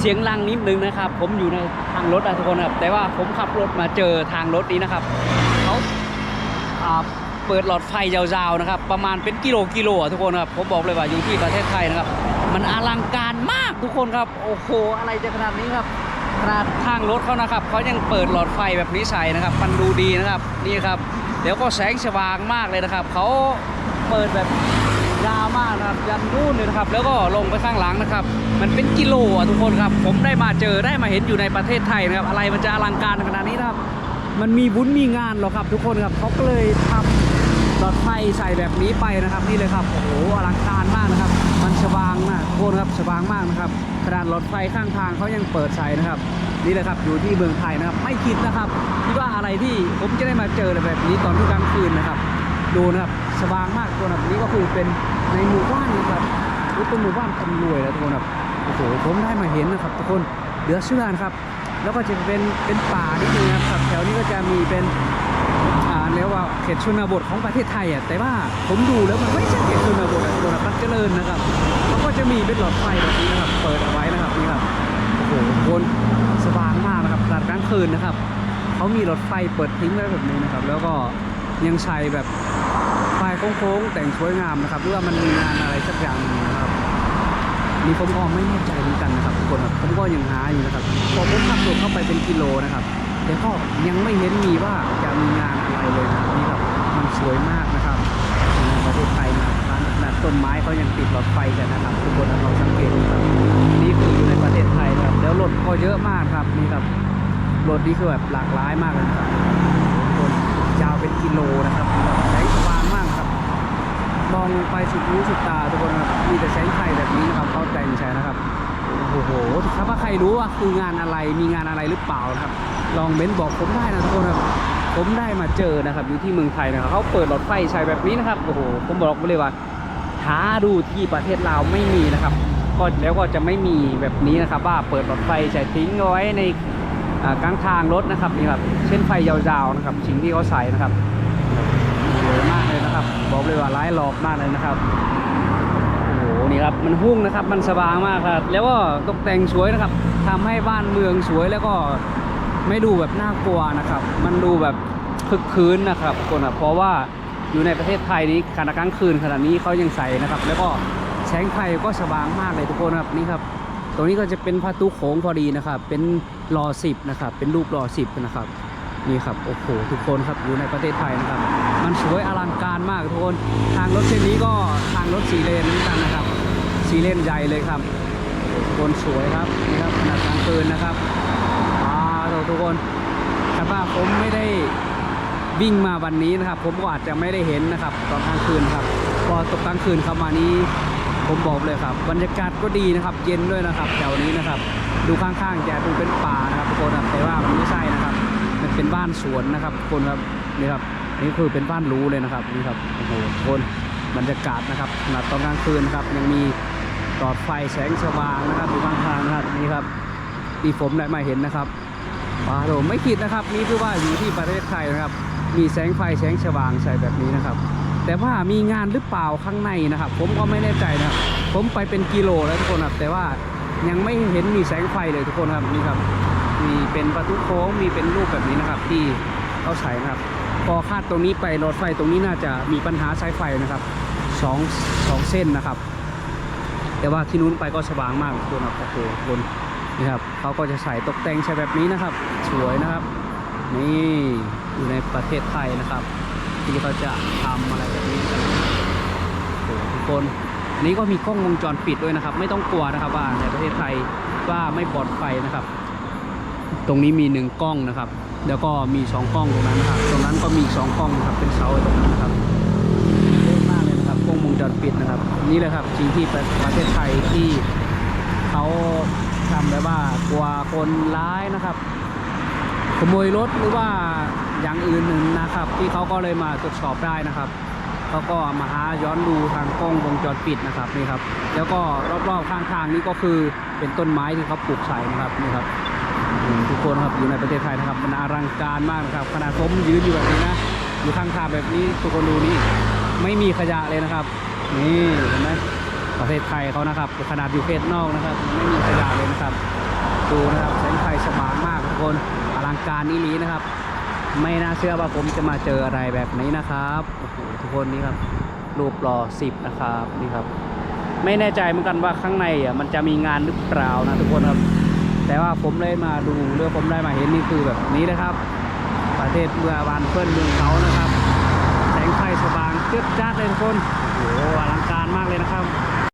เสียงลังนิดนึงนะครับ ผมอยู่ในทางรถอะทุกคนครับ แต่ว่าผมขับรถมาเจอทางรถนี้นะครับเขาเปิดหลอดไฟยาวๆนะครับ ประมาณเป็นกิโลกิโลอะทุกคนครับ ผมบอกเลยว่าอยู่ที่ประเทศไทยนะครับ มันอลังการมากทุกคนครับ โอ้โห อะไรจะขนาดนี้ครับขนาดทางรถเขานะครับเขายังเปิดหลอดไฟแบบนี้ใส่นะครับ มันดูดีนะครับ นี่ครับ เดี๋ยวก็แสงสว่างมากเลยนะครับ เขาเปิดแบบ ยาวมากนะครับยันนู่นเลยนะครับ แล้วก็ลงไปข้างหลังนะครับ มันเป็นกิโลอะทุกคนครับ ผมได้มาเจอได้มาเห็นอยู่ในประเทศไทยนะครับ อะไรมันจะอลังการขนาดนี้นะครับ มันมีบุญมีงานหรอครับ ทุกคนครับเขาก็เลยทำหลอดไฟใส่แบบนี้ไปนะครับ นี่เลยครับโอ้โหอลังการมากนะครับ มันสว่างมากทุกคนครับสว่างมากนะครับขนาดรถไฟข้างทางเขายังเปิดใช้นะครับนี่แหละครับอยู่ที่เมืองไทยนะครับ ไม่คิดนะครับที่ว่าอะไรที่ผมจะได้มาเจอแบบนี้ตอนที่กลางคืนนะครับ ดูนะครับสว่างมากตัวแบบนี้ก็คือเป็น ในหมู่บ้านนะครับอุ๊ยเป็นหมู่บ้านคนรวยแล้วทุกคนครับโอ้โหผมได้มาเห็นนะครับ ทุกคนเหลือเชื่อนะครับ แล้วก็จะเป็นเป็นป่านิดนึงนะครับแถวนี้ก็จะมีเป็นอ่าเรียกว่าเขตชนบทของประเทศไทยอะแต่ว่าผมดูแล้วมันไม่ใช่เขตชนบทอะตัวมันเจริญนะครับเขาก็จะมีเป็นหลอดไฟแบบนี้นะครับ เปิดเอาไว้นะครับนี่ครับโอ้โหคนสว่างมากนะครับขนาดกลางคืนนะครับเขามีรถไฟเปิดทิ้งไว้แบบนี้นะครับ แล้วก็ยังใช้แบบ โค้งๆแต่งสวยงามนะครับหรือว่ามันมีงานอะไรสักอย่างนะครับนี่ผมก็ไม่แน่ใจเหมือนกันนะครับทุกคนครับผมก็ยังหาอยู่นะครับพอผมขับรถเข้าไปเป็นกิโลนะครับแต่ก็ยังไม่เห็นมีว่าจะมีงานอะไรเลยนะครับนี่ครับมันสวยมากนะครับในประเทศไทยนะครับขนาดต้นไม้เขายังติดหลอดไฟกันนะครับทุกคนลองสังเกตดูครับนี่คืออยู่ในประเทศไทยนะครับแล้วรถก็เยอะมากครับนี่ครับรถนี่คือแบบหลากหลายมากเลยนะครับทุกคนยาวเป็นกิโลนะครับแสงสว่างมากครับ ม องไปสุดหูสุดตาทุกคนครับมีแต่แสงไฟแบบนี้นะครับเขาแต่งใช้นะครับโอ้โหถ้าว่าใครรู้ว่าคืองานอะไรมีงานอะไรหรือเปล่านะครับ ลองเม้นบอกผมได้นะทุกคนครับผมได้มาเจอนะครับอยู่ที่เมืองไทยนะครับเขาเปิดหลอดไฟใช้แบบนี้นะครับโอ้โหผมบอกเลยว่าหาดูที่ประเทศลาวไม่มีนะครับ ก็แล้วก็จะไม่มีแบบนี้นะครับ ว่าเปิดหลอดไฟใช้ทิ้งเอาไว้ในกลางทางรถนะครับนี่ครับเช่นไฟยาวๆนะครับสิ่งที่เขาใส่นะครับ สวยมากเลยนะครับ บอกเลยว่าร้ายหลอกมากเลยนะครับโอ้โหนี่ครับมันหุ้งนะครับมันสว่างมากครับ แล้วก็ตกแต่งสวยนะครับทำให้บ้านเมืองสวยแล้วก็ไม่ดูแบบน่ากลัวนะครับ มันดูแบบคึกคืนนะครับคนอะเพราะว่าอยู่ในประเทศไทยนี้ขณะกลางคืนขนาดนี้เขายังใส่นะครับ แล้วก็แสงไฟก็สว่างมากเลยทุกคนครับนี่ครับตรงนี้ก็จะเป็นประตูโค้งพอดีนะครับ เป็นรอสิบนะครับ เป็นรูปรอสิบนะครับ นี่ครับโอ้โหทุกคนครับอยู่ในประเทศไทยนะครับ มันสวยอลังการมากทุกคนทางรถเส้นนี้ก็ทางรถสีเลนเหมือนกันนะครับสีเลนใหญ่เลยครับทุกคนสวยครับนี่ครับขนาดกลางคืนนะครับอ่าทุกคนแต่ว่าผมไม่ได้วิ่งมาวันนี้นะครับ ผมก็อาจจะไม่ได้เห็นนะครับ ตอนกลางคืนครับพอตกกลางคืนเข้ามานี้ผมบอกเลยครับ บรรยากาศก็ดีนะครับ เย็นด้วยนะครับแถวนี้นะครับ ดูข้างๆจะดูเป็นป่านะครับทุกคนแต่ว่ามันไม่ใช่นะครับ เป็นบ้านสวนนะครับคนครับนี่ครับนี่คือเป็นบ้านรู้เลยนะครับนี่ครับโอ้โหคนบรรยากาศนะครับขนาดตอนกลางคืนนะครับยังมีหลอดไฟแสงสว่างนะครับอยู่ข้างทางนะครับนี่ครับที่ผมได้มาเห็นนะครับว้าวผมไม่คิดนะครับ นี่คือว่าอยู่ที่ประเทศไทยนะครับ มีแสงไฟแสงสว่างใส่แบบนี้นะครับ แต่ว่ามีงานหรือเปล่าข้างในนะครับ ผมก็ไม่แน่ใจนะครับ ผมไปเป็นกิโลแล้วทุกคนครับแต่ว่ายังไม่เห็นมีแสงไฟเลยทุกคนครับนี่ครับ มีเป็นประตูโค้งมีเป็นรูปแบบนี้นะครับ ที่เขาใส่นะครับ พอคาดตรงนี้ไปรถไฟตรงนี้น่าจะมีปัญหาสายไฟนะครับสองสองเส้นนะครับ แต่ว่าที่นู้นไปก็สว่างมากทุกคนครับโอ้โหทุกคนนี่ครับเขาก็จะใส่ตกแต่งใช้แบบนี้นะครับ สวยนะครับ นี่อยู่ในประเทศไทยนะครับ ที่เขาจะทำอะไรแบบนี้โอ้โหทุกคนนี่ก็มีกล้องวงจรปิดด้วยนะครับ ไม่ต้องกลัวนะครับว่าในประเทศไทยว่าไม่ปลอดภัยนะครับ ตรงนี้มีหนึ่งกล้องนะครับ แล้วก็มีสองกล้องตรงนั้นนะครับ ตรงนั้นก็มีสองกล้องนะครับ เป็นเสาตรงนั้นนะครับเยอะมากเลยนะครับกล้องวงจรปิดนะครับ นี่แหละครับสิ่งที่ประเทศไทยที่เขาทำแบบว่ากลัวคนร้ายนะครับ ขโมยรถหรือว่าอย่างอื่นหนึ่งนะครับ ที่เขาก็เลยมาตรวจสอบได้นะครับเขาก็มาหาย้อนดูทางกล้องวงจรปิดนะครับนี่ครับ แล้วก็รอบๆข้างทางนี้ก็คือเป็นต้นไม้ที่เขาปลูกใส่นะครับนี่ครับ คนครับอยู่ในประเทศไทยนะครับมันอลังการมากนะครับขนาดผมยืนอยู่แบบนี้นะอยู่ข้างทางแบบนี้ทุกคนดูนี่ไม่มีขยะเลยนะครับ นี่เห็นไหมประเทศไทยเขานะครับ ขนาดอยู่เขตนอกนะครับ ไม่มีขยะเลยนะครับ ดูนะครับแสงไฟสว่างมากทุกคนอลังการอีหลีนะครับ ไม่น่าเชื่อว่าผมจะมาเจออะไรแบบนี้นะครับโอ้โหทุกคนนี่ครับรูปหล่อสิบนะครับนี่ครับ ไม่แน่ใจเหมือนกันว่าข้างในอะมันจะมีงานหรือเปล่านะทุกคนครับ แต่ว่าผมเลยมาดูเรื่องผมได้มาเห็นนี่คือแบบนี้นะครับ ประเทศเมืองบานเพื่อนเมืองเขานะครับ แสงไฟสว่างเจืดจ้าเลยทุกคนโอ้โหอลังการมากเลยนะครับ